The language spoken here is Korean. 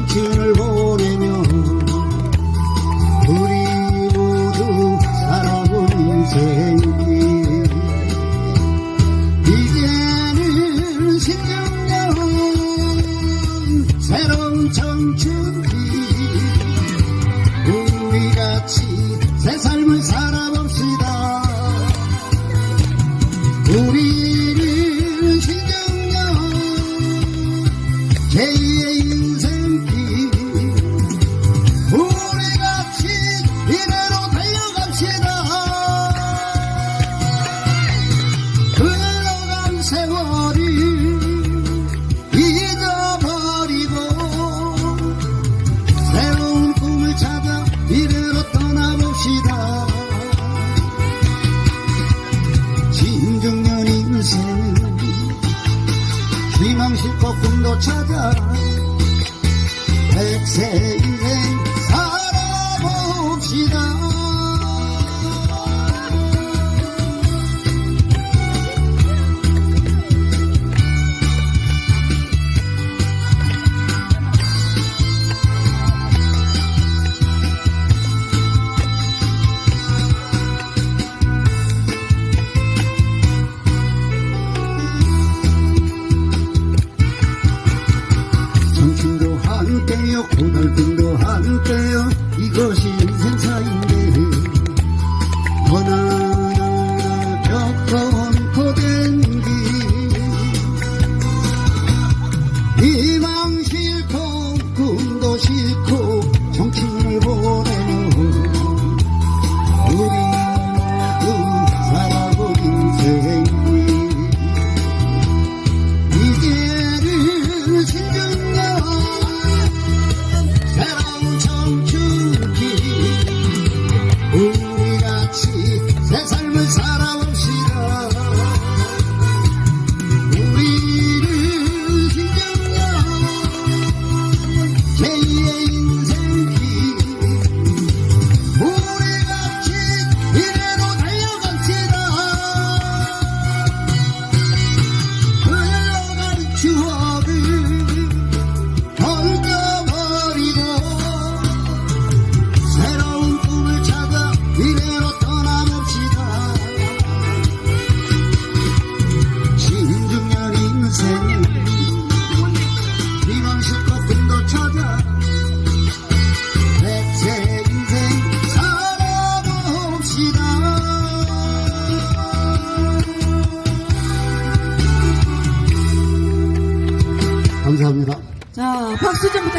덕진을 보내면 우리 모두 살아본 인생길 이제는 신경년 새로운 청춘길 싶어 꿈도 찾아. 백세 인생 살아봅시다. 함께요. 고달픔도 함께요. 이것이 인생사인데. 너나 감사합니다. 자, 박수 좀 부탁드립니다.